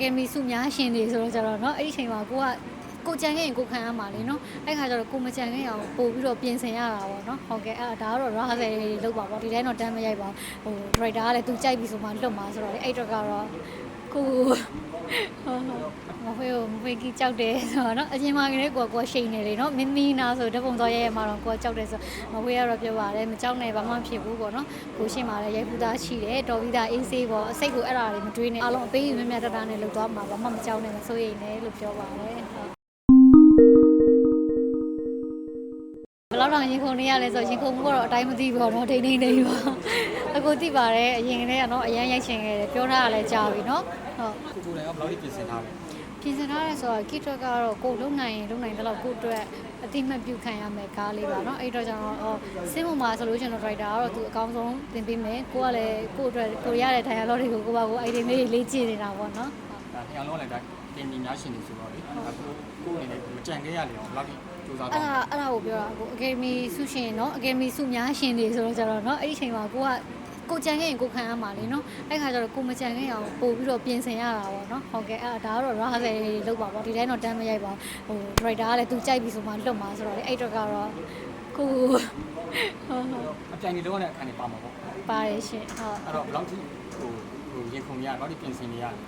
ကယ်မီစုများရှင်နေဆိုတော့ကြတော့เนาะအဲ့ဒီအချိန်မှာကိုက ကိုကြံခဲ့ရင်ကိုခံရမှာလေနော်အဲ့ခါကျတော့ကိုမကြံခဲ့ရအောင်ပို့ပြီးတော့ပြင်ဆင်ရတာပေါ့နော်ဟုတ်ကဲ့အဲ့ဒါကတော့ ravel လောက်ပါပေါ့ဒီတိုင်းတော့တမ်းမရိုက်ပါဟို director ကလည်းသူကြိုက်ပြီဆိုမှလွတ်မှာဆိုတော့အဲ့တော့ကတော့ကိုမဖေမဖေကြီးကြောက်တယ်ဆိုတော့အရင်မှကလေးကိုကရှိန်နေလေနော်မင်းမီနာဆိုတပုံတော်ရဲမှာတော့ကိုကကြောက်တယ်ဆိုမဖေကတော့ပြောပါတယ်မကြောက်နဲ့ဘာမှဖြစ်ဘူးပေါ့နော်ကိုရှိန်မှာလည်းရိုက်ဘူးသားရှိတယ်တော်ပြီးသားအေးဆေးပေါ့အစိတ်ကိုအဲ့ဒါတွေမတွေးနဲ့အလုံးအပေးကြီးမြတ်မြတ်တတနဲ့လှုပ်သွားမှာဘာမှမကြောက်နဲ့မစိုးရိမ်နဲ့လို့ပြောပါတယ် တ်ဘယ်လောက်တောင်ရင်ခုန်နေရလဲဆိုရင်ခုန်မှုကတော့အတိုင်းမသိဘူးပေါ့နော်ဒိန်းဒိန်းဒိန်းပေါ့အခုသိပါတယ်အရင်ကတည်းကတော့အရန်ရိုက်ရှင်ခဲ့တယ်ပြောထားရလဲကြာပြီနော်ဟုတ် ကိုကိုယ်တိုင်ကဘယ်လောက်ထိပြင်ဆင်ထားလဲ ပြင်ဆင်ထားရဲဆိုတော့ကိတော့ကတော့ကိုလုံနိုင်ရင်လုံနိုင်တဲ့လောက်ကိုအတွက်အတိမတ်ပြုခံရမယ်ကားလေးပါเนาะအဲ့တော့ကျွန်တော်အော်စင်းမမှာဆိုလို့ကျွန်တော် driver ကတော့သူအကောင်းဆုံးသင်ပေးမယ်ကိုကလည်းကိုအတွက်ကိုရတဲ့ dialogue တွေကိုကိုပါကို item လေးတွေလေ့ကျင့်နေတာပေါ့เนาะ ဒါနှစ်ယောက်လုံးလည်းဒါတင်မြင်များရှင်နေဆိုတော့လေဒါကိုကိုယ်အနေနဲ့မကြံခဲ့ရလေအောင်ဘယ်လောက်ထိ စိုးစားတာအဲ့ဒါအဲ့ဒါကိုပြောတာကိုအကယ်ဒမီဆုရှင်နော်အကယ်ဒမီဆုများရှင်တွေဆိုတော့ကျတော့နော်အဲ့ဒီချိန်မှာကိုကကိုကြံခဲ့ရင်ကိုခံရမှာလေနော်အဲ့ခါကျတော့ကိုမကြံခဲ့ရအောင်ပို့ပြီးတော့ပြင်ဆင်ရတာပေါ့နော်ဟုတ်ကဲ့အဲ့ဒါကတော့ rehearsal လုပ်ပါပေါ့ဒီတိုင်းတော့တမ်းမရိုက်ပါဘူးဟို director ကလည်းသူကြိုက်ပြီဆိုမှလွတ်မှာဆိုတော့လေအဲ့တော့ကတော့ကိုဟုတ်ဟုတ်အပြိုင်တွေလုံးဝတဲ့အခါနေပါမှာပေါ့ပါတယ်ရှင်ဟုတ်အဲ့တော့ blog ထိဟိုဟိုရင်ခုန်ရတော့ဒီပြင်ဆင်နေရတယ်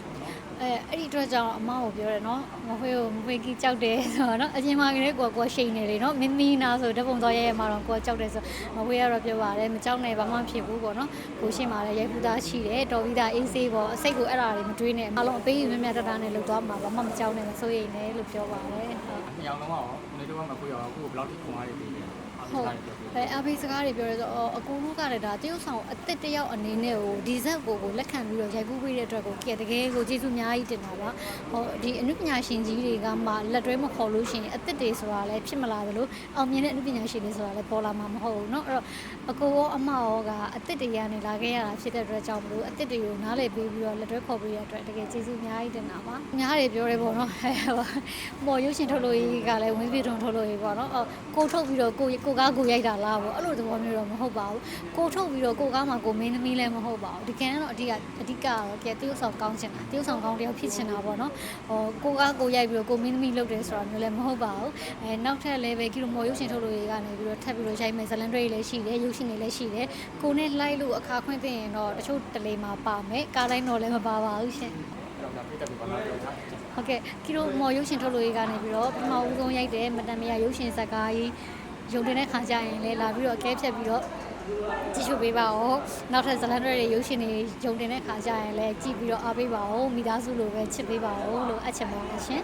အဲအဲ့ဒီအတွက်ကြောင့်အမကိုပြောတယ်နော်မဖေကိုမဖေကြီးကြောက်တယ်ဆိုတော့နော်အချင်းမကလေးကိုကကိုရှိန်နေလေနော်မင်းမီနာဆိုဓပုံသွားရဲရဲမှာတော့ကိုကြောက်တယ်ဆိုမဖေကတော့ပြောပါတယ်မကြောက်နဲ့ဘာမှဖြစ်ဘူးပေါ့နော်ကိုရှိမှလည်းရိုက်ဖူးသားရှိတယ်တော်ပြီးသားအေးဆေးပေါ့အစိတ်ကိုအဲ့ဒါတွေမတွေးနဲ့အားလုံးအပေးယူမြမြတတနဲ့လောက်သွားမှာဘာမှမကြောက်နဲ့မစိုးရိမ်နဲ့လို့ပြောပါတယ်ဟုတ်နှစ်ယောက်လုံးကရောကိုနေတော့မှကိုရောကိုဘယ်လောက်ထိခုန်ရည်ပေးလဲအား ဟုတ် လုံးပြောပြ အဲအဖေစကားတွေပြောရဲဆိုတော့အကူကလည်းဒါတရုတ်ဆောင်အစ်စ်တယောက်အနေနဲ့ကိုဒီဇက်ကိုကိုလက်ခံပြီးတော့ရိုက်ကူးပေးတဲ့အတွက်ကိုကဲတကယ်ကိုကျေးဇူးအများကြီးတင်တာပါဟောဒီအနုပညာရှင်ကြီးတွေကမှလက်တွဲမခေါ်လို့ရှိရင်အစ်စ်တွေဆိုတာလည်းဖြစ်မလာသလိုအောင်မြင်တဲ့အနုပညာရှင်တွေဆိုတာလည်းပေါ်လာမှာမဟုတ်ဘူးเนาะအဲ့တော့အကူရောအမရောကအစ်စ်တွေကနေလာခဲ့ရတာဖြစ်တဲ့အတွက်ကြောင့်မလို့အစ်စ်တွေကိုနားလည်ပေးပြီးတော့လက်တွဲခေါ်ပေးရတဲ့အတွက်တကယ်ကျေးဇူးအများကြီးတင်တာပါအများတွေပြောရဲပေါ့နော်မော်ရုပ်ရှင်ထုတ်လို့ရေးကလည်းဝင်းပြထုံထုတ်လို့ရေးပေါ့နော်အော်ကိုထုတ်ပြီးတော့ကိုကို ကားကိုရိုက်တာလားပေါ့အဲ့လိုသဘောမျိုးတော့မဟုတ်ပါဘူးကိုထုတ်ပြီးတော့ကိုကားမှာကိုမင်းသမီးလည်းမဟုတ်ပါဘူးဒီကံကတော့အဓိကအဓိကကတော့ကဲတရုပ်ဆောင်ကောင်းချင်တာတရုပ်ဆောင်ကောင်းတယောက်ဖြစ်ချင်တာပေါ့နော်ဟောကိုကားကိုရိုက်ပြီးတော့ကိုမင်းသမီးလုပ်တယ်ဆိုတာမျိုးလည်းမဟုတ်ပါဘူးအဲနောက်ထပ်လည်းပဲကီလိုမော်ရုပ်ရှင်ထုတ်လို့ရေးကနေပြီးတော့ထပ်ပြီးတော့ရိုက်မယ်ဇလန်ဒရိတ်လည်းရှိတယ်ရုပ်ရှင်တွေလည်းရှိတယ်ကိုနဲ့လိုက်လို့အခါခွင့်သိရင်တော့တချို့တလေမှာပါမယ်ကားတိုင်းတော့လည်းမပါပါဘူးရှင်အဲ့တော့ဒါပြည့်တဲ့ဘာသာပြောထားဟုတ်ကဲ့ကီလိုမော်ရုပ်ရှင်ထုတ်လို့ရေးကနေပြီးတော့ပထမဦးဆုံးရိုက်တဲ့မတန်မရရုပ်ရှင်ဇာတ်ကားကြီး ရုံတင်တဲ့ခါကျရင်လည်းလာပြီးတော့အကဲဖြတ်ပြီးတော့ကြည့်ရှုပေးပါဦးနောက်ထပ်ဇလန်ဒရရဲ့ရုပ်ရှင်တွေရုံတင်တဲ့ခါကျရင်လည်းကြည့်ပြီးတော့အားပေးပါဦးမိသားစုလိုပဲချစ်ပေးပါဦးလို့အပ်ချင်ပါတယ်ရှင်